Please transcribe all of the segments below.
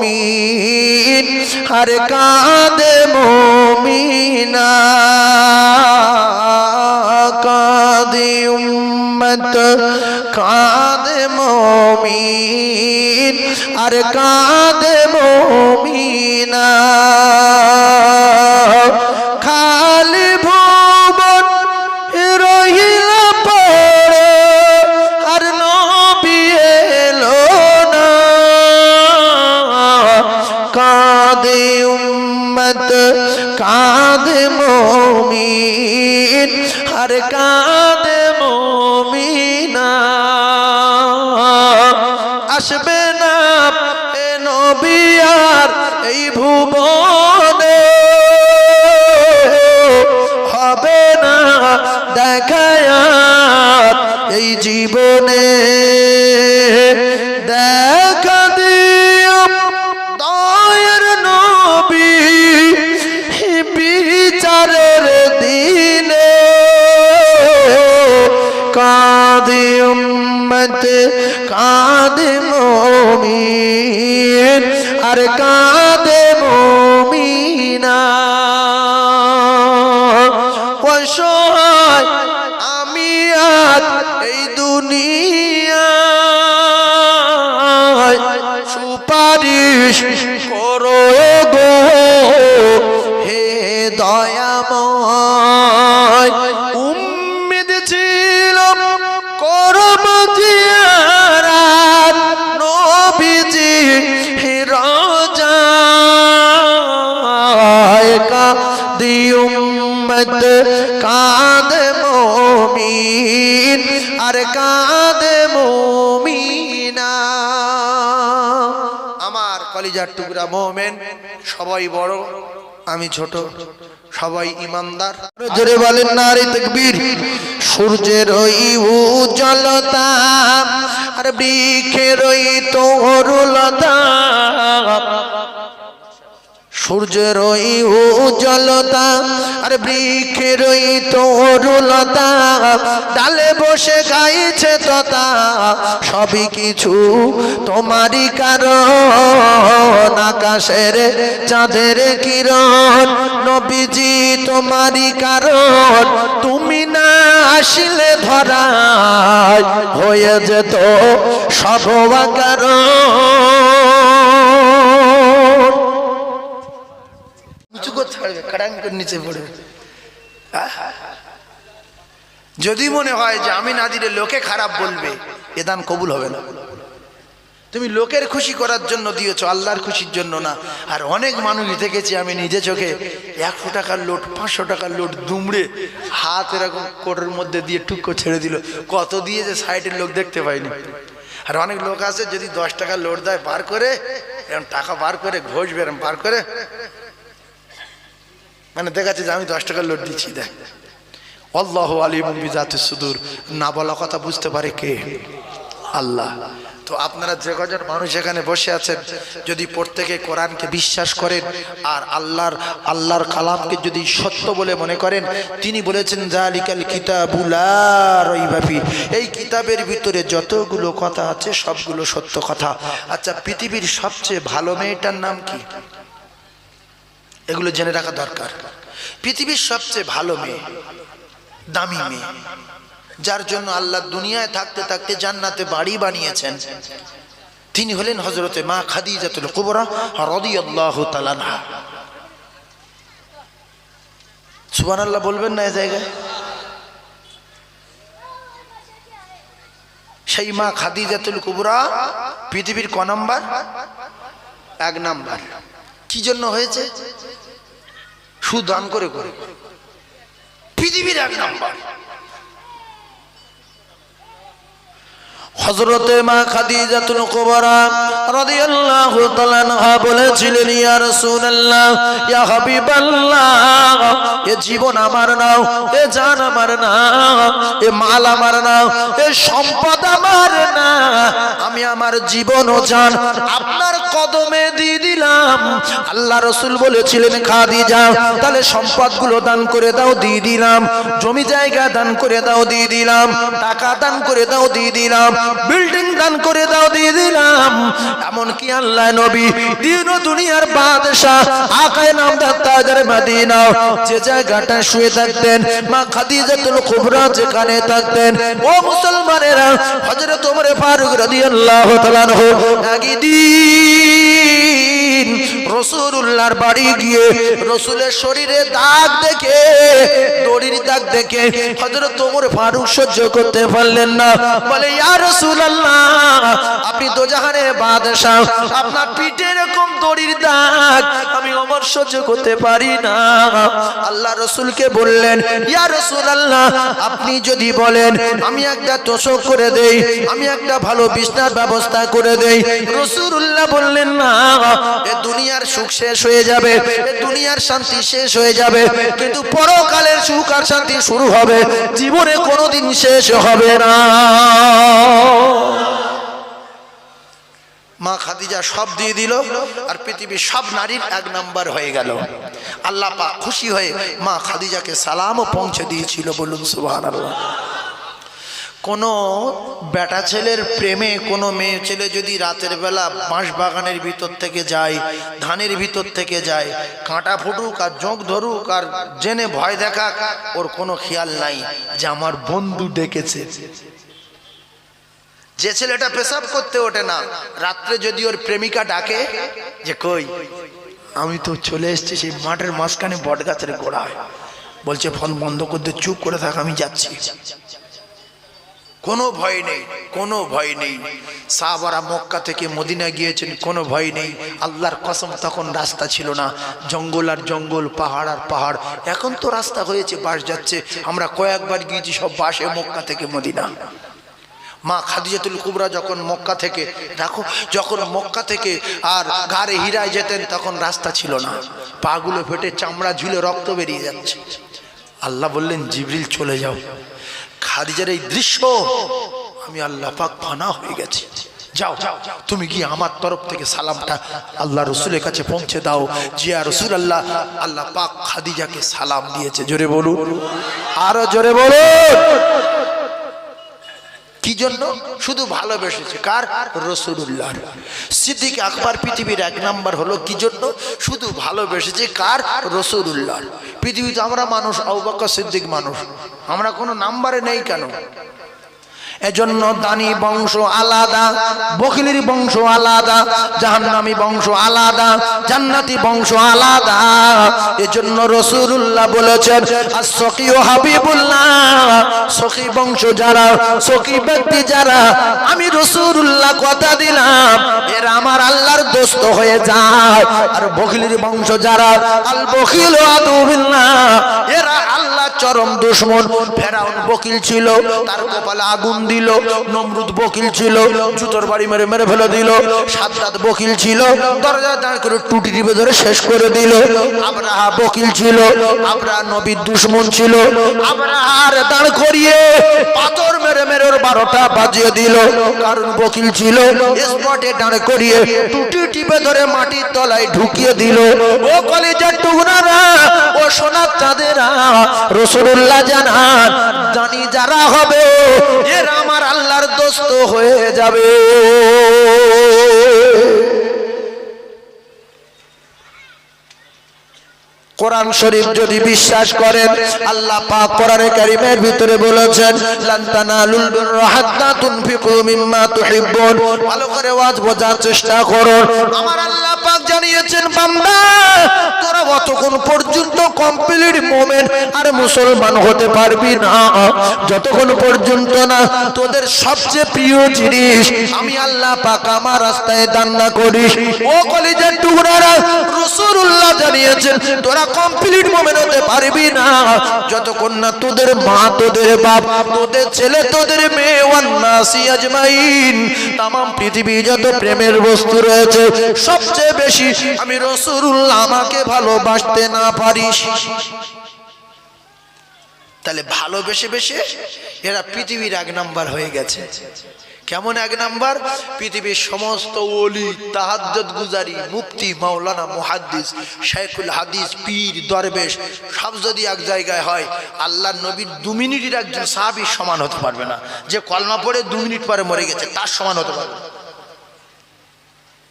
মমিন আর কাঁদে মমিনা। কাঁদে উম্মত কাঁদে মমিন আর কাঁদে আসবে না। এ নবী আর এই ভুবনে। হবে না দেখায় এই জীবনে। সুপারিশ কলিজার টুকরা মোমেন, সবাই বড়, আমি ছোট, সবাই ইমানদার। জোরে বলেন নারী তকবীর। সূর্যের ওই উজ্জ্বলতা আর বৃক্ষের ওই তরুলতা সূর্যের উজ্জ্বলতা, আর বৃক্ষের তরুলতা, ডালে বসে গাইছে ততা, সবই কিছু তোমারই কারণ। আকাশের চাঁদের কিরণ, নবীজি তোমারই কারণ। তুমি না আসলে ধরায়, হয়ে যেত সব কারণ ছাড়বে খাড়াং করে নিচে পড়বে। যদি মনে হয় যে আমি না দিলে লোকে খারাপ বলবে, এ দান কবুল হবে না। তুমি লোকের খুশি করার জন্য দিয়েছ, আল্লাহর খুশির জন্য না। আর অনেক মানুষ দেখেছি আমি নিজে চোখে, একশো টাকার লোট, পাঁচশো টাকার লোট দুমড়ে হাত এরকম কোটের মধ্যে দিয়ে টুকো ছেড়ে দিল। কত দিয়ে যে সাইডের লোক দেখতে পাইনি। আর অনেক লোক আছে যদি দশ টাকার লোট দেয় বার করে, এরকম টাকা বার করে, ঘষবে এরকম বার করে মানে দেখাচ্ছে যে আমি দশ টাকার লোড দিচ্ছি, দেখ। আল্লাহ আলিম বিজাতে সুদূর। না বলা কথা বুঝতে পারে কে? আল্লাহ। তো আপনারা যে কজন মানুষ এখানে বসে আছেন, যদি প্রত্যেকে কোরআনকে বিশ্বাস করেন, আর আল্লাহর আল্লাহর কালামকে যদি সত্য বলে মনে করেন, তিনি বলেছেন জালিকাল কিতাবুলার এই কিতাবের ভিতরে যতগুলো কথা আছে, সবগুলো সত্য কথা। আচ্ছা পৃথিবীর সবচেয়ে ভালো মেয়েটার নাম কি? এগুলো জেনে রাখা দরকার। পৃথিবীর সবচেয়ে ভালো মেয়ে, দামি মেয়ে, যার জন্য আল্লাহ দুনিয়ায় থাকতে থাকতে জান্নাতে বাড়ি বানিয়েছেন, তিনি হলেন হজরতে মা খাদিজাতুল কুবরা রাদিয়াল্লাহু তাআলা আনহা। সুবহানাল্লাহ বলবেন না এ জায়গায়? সেই মা খাদি খাদিজাতুল কুবরা পৃথিবীর ক নম্বর? এক নাম্বার। কি জন্য হয়েছে? সুদান করে করে। পৃথিবীর এক নাম্বার। হযরতে মা খাদিজাতুল কুবরা রাদিয়াল্লাহু তাআলা আনহা বলেছিলেন, ইয়া রাসূলুল্লাহ, ইয়া হাবিবাল্লাহ, এ জীবন আমার নাও, এ জান আমার নাও, এ মাল আমার নাও, এ সম্পদ আমার না, আমি আমার জীবন ও জান আপনার কদমে দিয়ে দিলাম। আল্লাহ রসুল বলেছিলেন, খাদিজা, তাহলে সম্পদগুলো দান করে দাও, দিয়ে দিলাম। জমি জায়গা দান করে দাও, দিয়ে দিলাম। টাকা দান করে দাও, দিয়ে দিলাম। বিল্ডিং দান করে দাও, দিয়ে দিলাম। এমনকি আল্লাহ নবী দিন দুনিয়ার বাদশাহ, আকায় নাম তাজার মদিনা যে জায়গাটা শুয়ে থাকতেন, মা খাদিজাতুল কুবরা যেখানে থাকতেন, ও মুসলমানেরা, হযরত ওমর ফারুক রাদিয়াল্লাহু তাআলা আনহু একদিন রাসূলুল্লাহর বাড়ি গিয়ে রাসূলের শরীরে দাগ দেখে, দড়ির দাগ দেখে হযরত ওমর ফারুক সহ্য করতে পারলেন না। বলে, ইয়া রাসূলুল্লাহ, আপনি দোজাহানের বাদশাহ, আপনার পিঠে এরকম দড়ির দাগ আমি ওমর সহ্য করতে পারি না। আল্লাহ রসুলকে বললেন, ইয়া রাসূলুল্লাহ, আপনি যদি বলেন, আমি একটা তোষক করে দেই, আমি একটা ভালো বিছনার ব্যবস্থা করে দেই। রাসূলুল্লাহ বললেন, না, এ দুনিয়ার সুখ শেষ হয়ে যাবে, দুনিয়ার শান্তি শেষ হয়ে যাবে, কিন্তু পরকালের সুখ আর শান্তি শুরু হবে, জীবনে কোনোদিন শেষ হবে না। মা খাদিজা সব দিয়ে দিল, আর পৃথিবীর সব নারীর এক নাম্বার হয়ে গেল। আল্লাহ পাক খুশি হয়ে মা খাদিজাকে সালামও পৌঁছে দিয়েছিল, বলুন সুবহান আল্লাহ কোনো বেটা ছেলের প্রেমে কোনো মেয়ে ছেলে যদি রাতের বেলা বাঁশ বাগানের ভিতর থেকে যায়, ধানের ভিতর থেকে যায়, কাঁটা ফুটুক আর জোঁক ধরুক আর জেনে ভয় দেখাক, ওর কোনো খেয়াল নাই যে আমার বন্ধু ডেকেছে। যে ছেলেটা পেশাব করতে ওঠে না, রাত্রে যদি ওর প্রেমিকা ডাকে যে কই, আমি তো চলে এসেছি সেই মাঠের মাঝখানে বট গাছের গোড়ায়। বলছে ফোন বন্ধ করতে চুপ করে থাক, আমি যাচ্ছি। কোনো ভয় নেই, কোনো ভয় নেই। সাহাবারা মক্কা থেকে মদিনা গিয়েছেন, কোনো ভয় নেই। আল্লাহর কসম, তখন রাস্তা ছিল না। জঙ্গল আর জঙ্গল, পাহাড় আর পাহাড়। এখন তো রাস্তা হয়েছে বাস যাচ্ছে। আমরা কয়েকবার গিয়েছি, সব বাসে মক্কা থেকে মদিনা। মা খাদিজাতুল কুবরা যখন মক্কা থেকে রাখো যখন মক্কা থেকে আর গাড়ে হীরায় যেতেন, তখন রাস্তা ছিল না। পাগুলো ফেটে চামড়া ঝুলে রক্ত বেরিয়ে যাচ্ছে। আল্লাহ বললেন, জিবরিল, চলে যাও। খাদিজার এই দৃশ্য, আমি আল্লাহ পাক ফানা হয়ে গেছি। যাও, তুমি গিয়ে আমার তরফ থেকে সালামটা আল্লাহ রসুলের কাছে পৌঁছে দাও। জিয়া রসুল আল্লাহ আল্লাহ পাক খাদিজাকে সালাম দিয়েছে। জোরে বলুন। আরও জোরে বলুন। কি জন্য? শুধু ভালোবেসেছে। কার? রসুল্লাহ সিদ্দিক আকবর পৃথিবীর এক নাম্বার হলো কি জন্য? শুধু ভালোবেসেছে কার? রসুল্লাহ পৃথিবীতে আমরা মানুষ আউবাক্কা সিদ্দিক মানুষ। আমরা কোনো নাম্বারে নেই কেন? এজন্য দানি বংশ আলাদা বকিলের বংশ আলাদা, জাহান্নামী বংশ আলাদা, জান্নাতি বংশ আলাদা। এজন্য রসুল্লাহ বলেছেন আর সকিও হাবিবুল্লাহ। সখী বংশ যারা, সখী ব্যক্তি যারা, আমি রসুল্লাহ কথা দিলাম, এরা আমার আল্লাহর দোস্ত হয়ে যায়। আর বকিলের বংশ যারা আল বকিল এরা চরম দুশ্মন। ফেরাউন বকিল ছিল, তার কপালে আগুন দিল, নমরুদ বকিল ছিল, জুতোর বাড়ি মেরে মেরে ফেলে দিল, সাদ্দাত বকিল ছিল, দরজা দাঁড় করে টুটি টিপে ধরে শেষ করে দিল। আবরাহা বকিল ছিল আবরা নবীর দুশ্মন ছিল, আবরাহার দাঁড় করিয়ে পাথর মেরে মেরে ওর বারোটা বাজিয়ে দিল। কারণ বকিল ছিল, স্পটে দাঁড় করিয়ে টুটি টিপে ধরে মাটির তলায় ঢুকিয়ে দিল। ও কলেজের টুকরারা, ও সোনার চাঁদেরা রসুল্লাহ জানান জানি যারা হবে এরা আমার আল্লাহর দোস্ত হয়ে যাবে। কোরআন শরীফ যদি বিশ্বাস করেন, আল্লাহ পাক কোরআনে কারীমের ভিতরে বলেছেন, লান তানালুল বিররা হাত্তা তুনফিকু মিম্মা তুহিব্বুন। ভালো করে ওয়াজ বোঝার চেষ্টা করুন। আমার আল্লাহ পাক জানিয়েছেন, বান্দা, তোরা অতক্ষণ পর্যন্ত কমপ্লিট মোমেন আর মুসলমান হতে পারবি না। যতক্ষণ পর্যন্ত না তোদের সবচেয়ে প্রিয় জিনিস আমি আল্লাহ পাক আমার রাস্তায় দান না করিস। ও কলিজার টুকরারা, রাসূলুল্লাহ জানিয়েছেন, তোরা কমপ্লিট মোমেন হতে পারবি না। যতক্ষণ না তোদের মা, তোদের বাপ, তোদের ছেলে, তোদের মেয়ে, ওয়ান্নাসি আজমাইন, তামাম পৃথিবী যত প্রেমের বস্তু রয়েছে, সবচেয়ে বেশি আমি রসুল্লাহ আমাকে ভালোবাসতে না পারিস। তাহলে ভালোবেসে বেশে এরা পৃথিবীর এক নাম্বার হয়ে গেছে। কেমন এক নাম্বার? পৃথিবীর সমস্ত ওলি, তাহাজ্জুদ গুজারি, মুফতি, মাওলানা, মুহাদ্দিস শেখুল হাদিস, পীর, দরবেশ, সব যদি এক জায়গায় হয় আল্লাহ নবীর দু মিনিটের একজন সাহাবীর সমান হতে পারবে না। যে কলমা পড়ে দু মিনিট পরে মরে গেছে, তার সমান হতে পারবে না।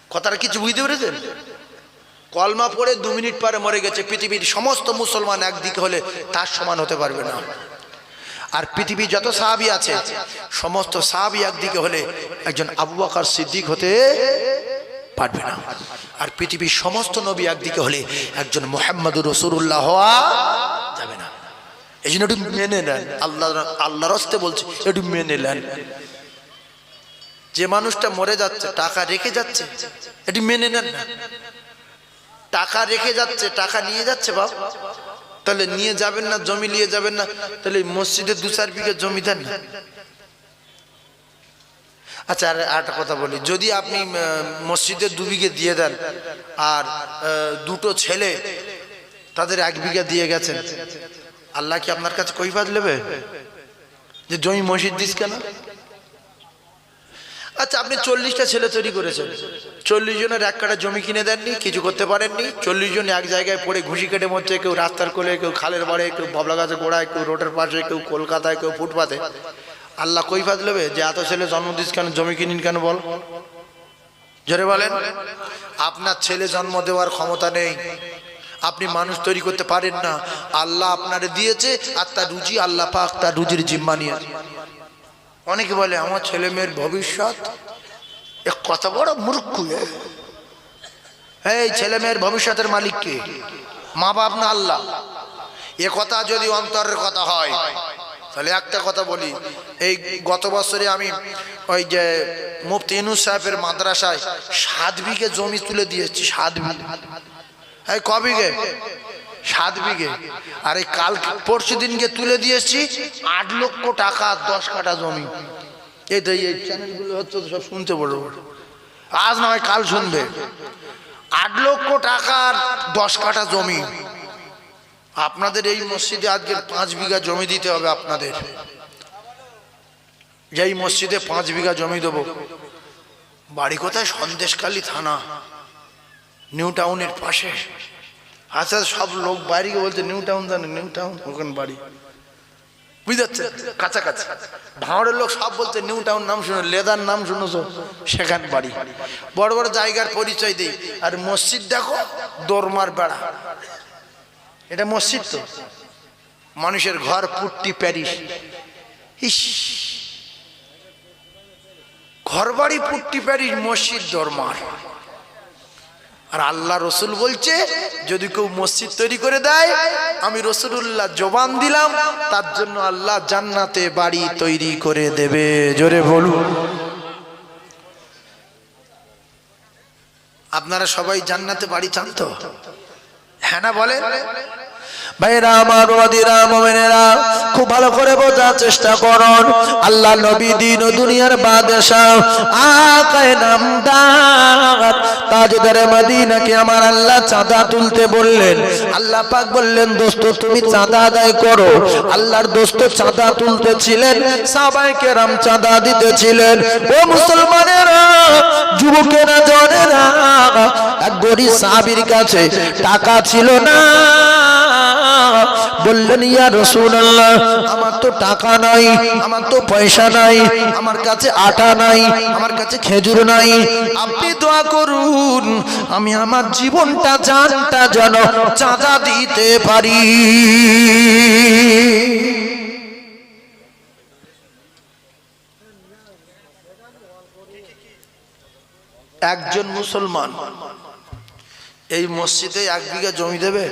কথাটা কিছু বুঝতে পেরেছেন? কলমা পড়ে দু মিনিট পরে মরে গেছে, পৃথিবীর সমস্ত মুসলমান একদিকে হলে তার সমান হতে পারবে না। আর পৃথিবী যত সাহাবি আছে, সমস্ত সাহাবি একদিকে হলে একজন আবু বকর সিদ্দিক হতে পারবে না। আর পৃথিবীর সমস্ত নবী একদিকে হলে একজন মোহাম্মদুর রসুল্লাহ হওয়া যাবে না। এই জন্য একটু মেনে নেন। আল্লাহ আল্লাহ রস্তে বলছে একটু মেনে নেন। যে মানুষটা মরে যাচ্ছে, টাকা রেখে যাচ্ছে, এটি মেনে নেন না। টাকা রেখে যাচ্ছে, টাকা নিয়ে যাচ্ছে, বাপ। তাহলে নিয়ে যাবেন না, জমি নিয়ে যাবেন না, তাহলে মসজিদে দু চার বিঘে জমি দেন না। আচ্ছা আর একটা কথা বলি। যদি আপনি মসজিদে দু বিঘে দিয়ে দেন, আর দুটো ছেলে তাদের এক বিঘা দিয়ে গেছেন, আল্লাহ কি আপনার কাছে কৈফাত নেবে? যে জমি মসজিদ দিস কেন? আচ্ছা আপনি চল্লিশটা ছেলে তৈরি করেছেন। চল্লিশ জনের এক কাটা জমি কিনে দেননি, কিছু করতে পারেননি। চল্লিশ জন এক জায়গায় পড়ে ঘুষি কেটে মধ্যে কেউ রাস্তার কোলে, কেউ খালের বাড়ে, কেউ বাবলা গাছে গোড়ায়, কেউ রোডের পাশে, কেউ কলকাতায়, কেউ ফুটপাতে। আল্লাহ কৈফাত নেবে যে এত ছেলে জন্ম দিস কেন, জমি কিনিন কেন বল। জোরে বলেন, আপনার ছেলে জন্ম দেওয়ার ক্ষমতা নেই। আপনি মানুষ তৈরি করতে পারেন না। আল্লাহ আপনারে দিয়েছে আর তার রুজি, আল্লাহ পাক তার রুজির জিম্মা নিয়েছে অনেকে বলে, আমার ছেলে মেয়ের ভবিষ্যৎ? এ কত বড় মূর্খ। এই ছেলে মেয়ের ভবিষ্যতের মালিক কে? মা বাপ না আল্লাহ। এ কথা যদি অন্তরের কথা হয়, তাহলে একটা কথা বলি। এই গত বছরে আমি ওই যে মুফতি ইনুস সাহেবের মাদ্রাসায় সাত বিঘে জমি তুলে দিয়েছি, সাত বিঘে। এই ক বিঘে? সাত বিঘে। আর এই কাল পরশু দিনকে তুলে দিয়েছি আট লক্ষ টাকা, দশ কাঠা জমি। এই তো এই চ্যানেলগুলো হচ্ছে সব শুনতে বড় বড়। আজ না হয় কাল শুনবে। আট লক্ষ টাকার দশ কাঠা জমি। আপনাদের এই মসজিদে আজকে পাঁচ বিঘা জমি দিতে হবে আপনাদের। যেই মসজিদে পাঁচ বিঘা জমি দেবো। বাড়ি কোথায়? সন্দেশকালী থানা, নিউ টাউনের পাশে। আচ্ছা সব লোক বাইরে গিয়ে বলছে নিউ টাউন জানে নিউ টাউন ওখানে বাড়ি। বুঝতে পারছেন কাছাকাছি। ভাঁড়ের লোক সব বলছে নিউ টাউন নাম শুনে, লেদার নাম শুনেছো, সেখান বাড়ি। বড় বড় জায়গার পরিচয় দিই। আর মসজিদ দেখো, দোরমার বেড়া। এটা মসজিদ তো। মানুষের ঘর, পুট্টি, প্যারিস। ইস! ঘর বাড়ি পুট্টি, প্যারিস, মসজিদ, দরমার। আর আল্লাহ রসুল বলছে, যদি কেউ মসজিদ তৈরি করে দেয়, আমি রসুল্লাহ জবান দিলাম, তার জন্য আল্লাহ জান্নাতে বাড়ি তৈরি করে দেবে। জোরে বলুন। আপনারা সবাই জান্নাতে বাড়ি চান তো? হ্যাঁ না বলে ভাইরা আমার ওয়াদিরা মোমেনেরা, খুব ভালো করে বোঝার চেষ্টা করুন। আল্লাহ নবী দিন দুনিয়ার বাদশাহ, আকায় নামদার। তাজদার মদিনাকে আমার আল্লাহ চাঁদা তুলতে বললেন। আল্লাহ পাক বললেন, দোস্ত, তুমি চাঁদা আদায় করো। আল্লাহর দোস্ত চাঁদা তুলতেছিলেন সাবাইকে রাম চাঁদা দিতেছিলেন। ও মুসলমানেরা, যুবকেরা, জনেরা, এক গরিব সাহাবীর কাছে টাকা ছিল না। বললেন, ইয়া রসুল্লাহ আমার তো টাকা নাই, আমার তো পয়সা নাই, আমার কাছে আটা নাই, আমার কাছে খেজুর নাই। আপনি দোয়া করুন, আমি আমার জীবনটা, জানটা যেন চাঁদা দিতে পারি। একজন মুসলমান, এই মসজিদে এক বিঘা জমি দেবে?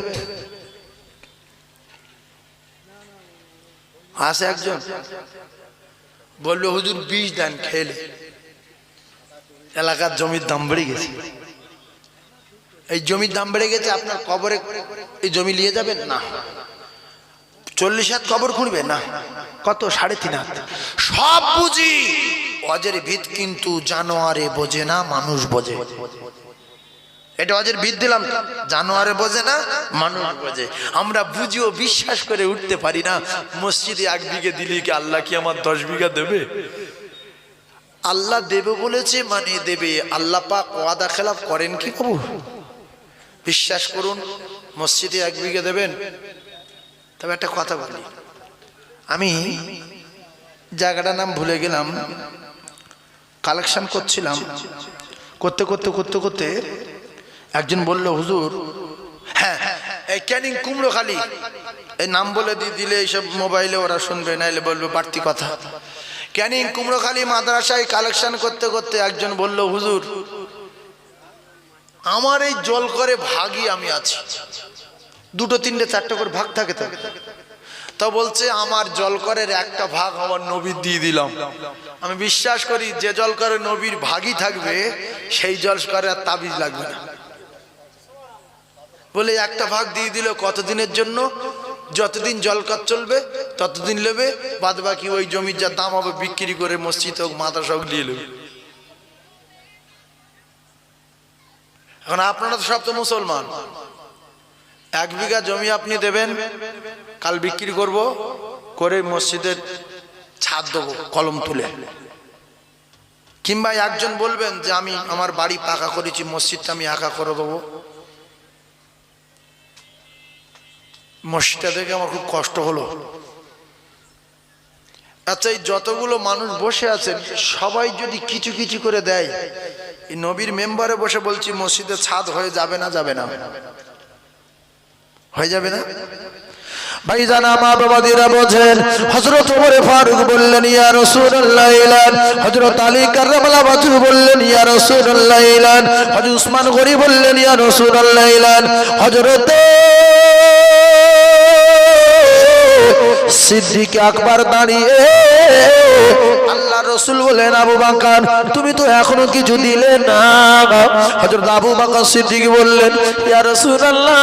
আছে একজন। বলল, হুজুর, বীজ দেন খেলে। এলাকার জমির দাম বেড়ে গেছে। এই জমির দাম বেড়ে গেছে, আপনার কবরে এই জমি নিয়ে যাবেন? না। চল্লিশ হাত কবর খুঁড়বে? না। কত? সাড়ে তিন হাত। সব বুঝি। অজের ভিত কিন্তু জানোয়ারে বোঝে না, মানুষ বোঝে। এটা অজের বিদ দিলাম। জানোয়ারে বোঝে না, মানুষ বোঝে। আমরা বুঝিও, বিশ্বাস করে উঠতে পারি না। মসজিদে এক বিঘে দিলে কি আল্লাহ কি আমার দশ বিঘা দেবে? আল্লাহ দেবে বলেছে মানে দেবে। আল্লাহ পাক ওয়াদা খেলাফ করেন কি বাবু? বিশ্বাস করুন, মসজিদে এক বিঘে দেবেন। তবে একটা কথা বলি। আমি জায়গাটার নাম ভুলে গেলাম। কালেকশন করছিলাম। করতে করতে করতে করতে একজন বলল, হুজুর হ্যাঁ এই ক্যানিং কুমড়ো খালি। এই নাম বলে দিয়ে দিলে এইসব মোবাইলে ওরা শুনবে, নাইলে বলবে বাড়তি কথা। ক্যানিং কুমড়ো খালি মাদ্রাসায় কালেকশন করতে করতে একজন বলল, হুজুর, আমার এই জল করে ভাগই আমি আছি। দুটো, তিনটে, চারটে করে ভাগ থাকে তো। তা বলছে, আমার জলকরের একটা ভাগ আমার নবীর দিয়ে দিলাম। আমি বিশ্বাস করি, যে জলকরে নবীর ভাগই থাকবে, সেই জলকরে আর তাবিজ লাগবে না। বলে একটা ভাগ দিয়ে দিল কতদিনের জন্য? যতদিন জলকর চলবে, ততদিন নেবে বাদ বাকি ওই জমির যা দাম হবে বিক্রি করে মসজিদ হোক, মাদ্রাসা হোক নিয়ে নেবে। এখন আপনারা তো সব তো মুসলমান। এক বিঘা জমি আপনি দেবেন, কাল বিক্রি করব, করে মসজিদের ছাদ দেবো, কলম তুলে। কিংবা একজন বলবেন যে, আমি আমার বাড়ি পাকা করেছি, মসজিদটা আমি আঁকা করে দেবো। মসজিদটা দেখে আমার খুব কষ্ট হলো। আচ্ছা এই যতগুলো মানুষ বসে আছেন সবাই যদি কিছু কিছু করে দেয়, এই নবীর মেম্বারে বসে বলছি, মসজিদে ছাদ হয়ে যাবে না যাবে না। হয়ে যাবে না? মা বোঝেন, হযরত ওমরে ফারুক বললেন, ইয়া বললেন, ইয়া ইলান। হযরত সিদ্দিক আকবর দাঁড়িয়ে রসুল বলেন, আবু বাকার, তুমি তো এখনও কিছু দিলে না হযরত আবু বাকর সিদ্দিক বললেন, ইয়া রাসূলুল্লাহ,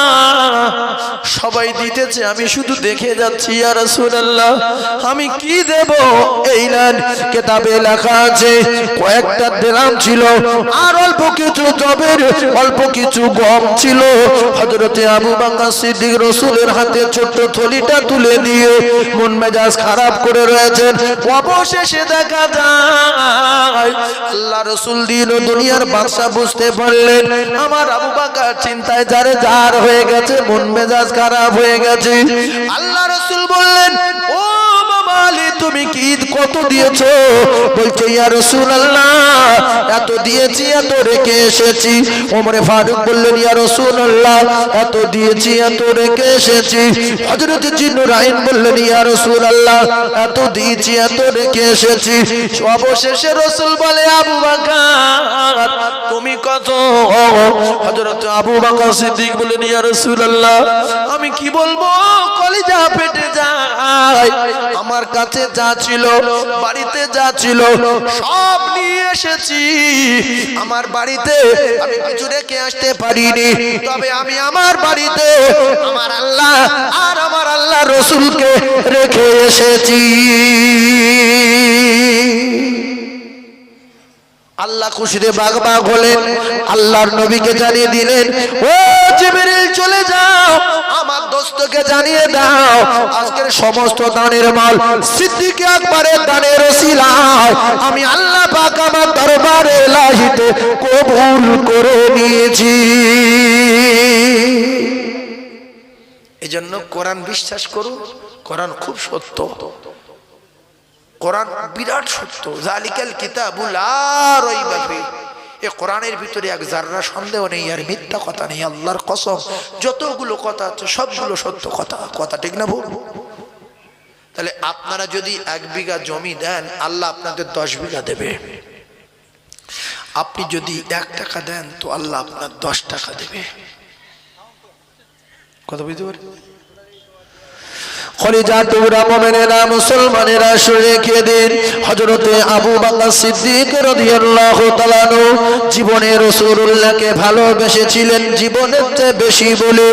সবাই দিতেছে, আমি শুধু দেখে যাচ্ছি, ইয়া রাসূলুল্লাহ, আমি কি দেব? এই নেন, কিতাবে লেখা আছে, কয়েকটা দিলাম ছিল, আর অল্প কিছু জবের অল্প কিছু গম ছিল। হজরতে আবু বকর সিদ্দিক রসুলের হাতে ছোট্ট থলিটা তুলে দিয়ে মন মেজাজ খারাপ করে রয়েছেন। অবশেষে দেখা যায় আল্লাহ রসুল দিন দুনিয়ার বাদশা বুঝতে পারলেন, আমার আবু বাকার চিন্তায় যারে যার হয়ে গেছে, মন মেজাজ খারাপ হয়ে গেছে। আল্লাহ রসুল বললেন কত দিয়েছ? বলছে, ইয়া রাসূলুল্লাহ, এত দিয়েছি, এত রেখে এসেছি। ওমরে ফারুক বললেন, ইয়া রাসূলুল্লাহ, এত দিয়েছি, এত রেখে এসেছি। হযরত জিন্নুরাইন বললেন, ইয়া রাসূলুল্লাহ, এত দিয়েছি, এত রেখে এসেছি। অবশেষে রাসূল বলে, আবু বকর, তুমি কত? হযরত আবু বকর সিদ্দিক বললেন, ইয়া রাসূলুল্লাহ, আমি কি বলব? কলিজা ফেটে যায়। আমার কাছে যা ছিল বাড়িতে যা ছিল, সব নিয়ে এসেছি। আমার বাড়িতে আমি কিছু রেখে আসতে পারিনি। তবে আমি আমার বাড়িতে আমার আল্লাহ আর আমার আল্লাহ রসুলকে রেখে এসেছি। আল্লাহ খুশিতে বাঘ বাঘ হলেন আল্লাহর নবীকে জানিয়ে দিলেন, ও জিবরিল, চলে যাও, আমার দোস্তকে জানিয়ে দাও, আজকের সমস্ত দানের মাল সিদ্দিক আকবরের দানের ওসিলায়, আমি আল্লাহ পাক আমার দরবারে লাহিতে কবুল করে নিয়েছি। এই জন্য কোরআন বিশ্বাস করুন, কোরআন খুব সত্য। কোরআন বিরাট সত্য। জালিকাল কিতাবুল আর এ কোরআনের ভিতরে এক জাররা সন্দেহ নেই, আর মিথ্যা কথা নেই, আল্লাহর কসম। যতগুলো কথা আছে, সবগুলো সত্য কথা। কথা ঠিক না ভুল? তাহলে আপনারা যদি এক বিঘা জমি দেন, আল্লাহ আপনাদের দশ বিঘা দেবে। আপনি যদি এক টাকা দেন, তো আল্লাহ আপনার দশ টাকা দেবে। কথা বুঝতে পারি টুকরা মোমেনেরা, মুসলমানেরা শুনে রেখে দিন। আবু বাকর সিদ্দিক রাদিয়াল্লাহু জীবনে রাসূলুল্লাহকে ভালোবেসেছিলেন, জীবনের চেয়ে বেশি বলে।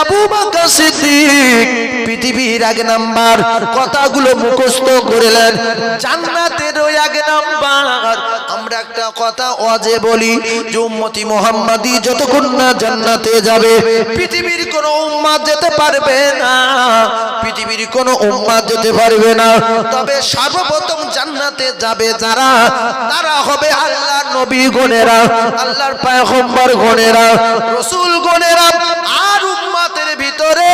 আবু বাকর সিদ্দিক পৃথিবীর এক নাম্বার, কথাগুলো মুখস্থ করলেন। জান্নাতের ওই এক নাম্বার আমরা একটা কথা অজে বলি, যে উম্মতি মোহাম্মদী যতক্ষণ না জান্নাতে যাবে, পৃথিবীর কোন উম্মাদ যেতে পারবে না। পৃথিবীর কোন উম্মাদ যেতে পারবে না। তবে সর্বপ্রথম জান্নাতে যাবে যারা? তারা হবে আল্লাহর নবী গণেরা, আল্লাহর পায়গম্বর গণেরা, রসুল গণেরা, আর উম্মাতের ভিতরে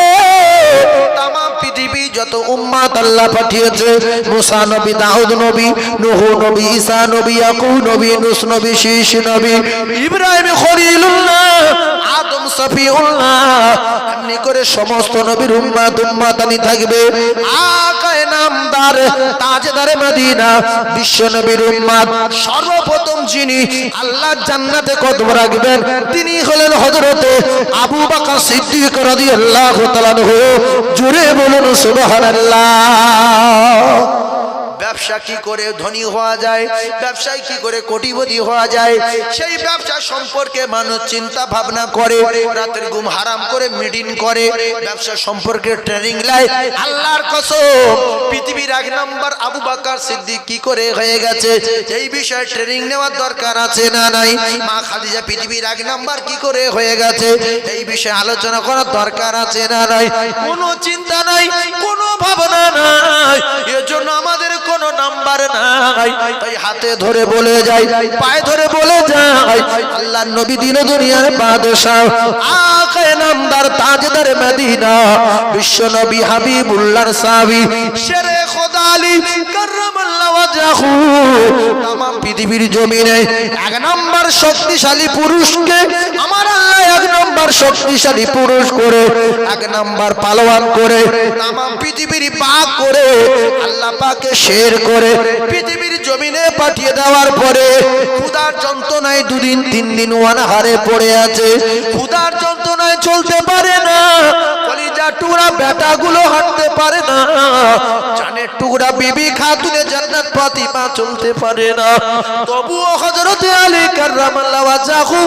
যত উম্মাত আল্লাহ পাঠিয়েছে, মুসা নবী, দাউদ নবী, নুহ নবী, ঈসা নবী, ইয়াকুব নবী, নুস নবী শীষ নবী, ইব্রাহিম খলিলুল্লাহ সফিউল্লাহ। এমনি করে সমস্ত নবীর উম্মাত উম্মাতানি থাকবে। আকায়ে নামদার, তাজদারে মদিনা। বিশ্ব নবীর উম্মাত সর্বপ্রথম যিনি আল্লাহ জান্নাতে কদম রাখবেন, তিনি হলেন হযরতে আবু বকর সিদ্দিক রাদিয়াল্লাহু তাআলা জুড়ে বলুন সুবহানাল্লাহ। ব্যবসা কি করে ধনী হওয়া যায়? ব্যবসায় কি করে কোটিপতি হওয়া যায়? সেই ব্যবসা সম্পর্কে মানুষ চিন্তা ভাবনা করে, রাতের ঘুম হারাম করে মিটিং করে। ব্যবসা সম্পর্কে ট্রেনিং লাই আল্লাহর কসম, পৃথিবীর এক নম্বর আবু বাকার সিদ্দিক কি করে হয়ে গেছে? এই বিষয়ে ট্রেনিং নেওয়ার দরকার আছে না নাই? মা খাদিজা পৃথিবীর এক নাম্বার কি করে হয়ে গেছে? এই বিষয়ে আলোচনা করার দরকার আছে না নাই? কোনো চিন্তা নাই, কোনো ভাবনা নাই। এজন্য আমাদের কোনো নাম্বার নাই। তাই হাতে ধরে বলে যাই, পায়ে ধরে বলে যাই। আল্লাহ নবী দিন দুনিয়ার বাদশাহ আকায়ে নামদার তাজদার মদিনা, বিশ্ব নবী হাবিবুল্লাহর সাহাবী, শেরে খোদা আলী কাররামাল্লাহু ওয়াজহু। তাম পৃথিবীর জমিনে এক নম্বর শক্তিশালী পুরুষকে আমার আল্লাহ এক নম্বর শক্তিশালী পুরুষ করে, এক নম্বর পালোয়ান করে পৃথিবীর পাক করে, আল্লাহ পাকে শের করে, পৃথিবীর জমিনে পাঠিয়ে দেওয়ার পরে ক্ষুধার যন্ত্রণায় দুদিন, তিন দিন ওয়ানাহারে পড়ে আছে। ক্ষুধার যন্ত্রণায় চলতে পারে না, কলিজা হাঁটতে পারে না টুকরা বিবি জান্নাত চলতে পারে না। হযরতে আলী ওয়াজহু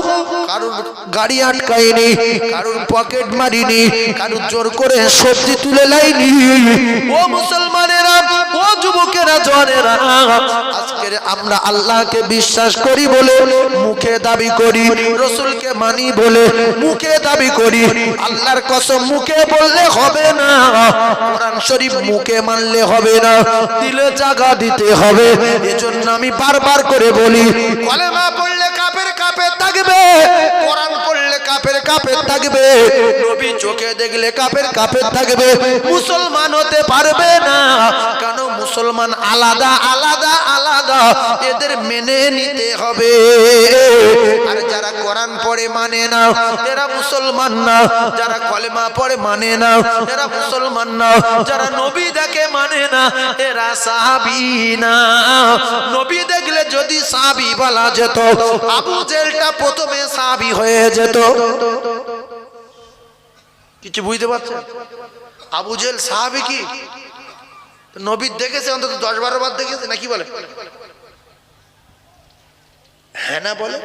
কারুর গাড়ি আটকায়নি কারুর পকেট মারিনি, কারুর জোর করে সবজি তুলে লাইনি। ও মুসলমানেরা, ও যুবকেরা জনেরা আজকের আমরা আল্লাহকে বিশ্বাস করি বলে, মুখে দাবি করি, রসুলকে মানি বলে, মুখে দাবি করি। আল্লাহর কসম, মুখে বললে হবে না। কোরআন শরীফ মুখে মানলে হবে না। দিলে জায়গা দিতে হবে। এজন্য আমি বারবার করে বলি, কলেমা পড়লে কাপের কাপে থাকবে, কোরআন পড়লে কাপের কাপে থাকবে। নবী চোখে দেখলে কাপের কাপের থাকবে। মুসলমান হতে পারবে না। কেন মুসলমান আলাদা আলাদা আলাদা এদের মেনে নিতে হবে। আর যারা কোরআন পড়ে মানে না, এরা মুসলমান না। যারা কলেমা পড়ে মানে না, এরা মুসলমান না। যারা নবী দেখে মানে না, এরা সাহাবি না। নবী দেখলে যদি সাহাবি বলা যেত, আবু জেলটা প্রথমে সাহাবি হয়ে যেত। কিছু বুঝতে পারছেন? আবু জেল সাহাবি কি? তো নবী দেখেছে অন্তত দশ বারো বার দেখেছে নাকি বলে? হ্যাঁ না বলে?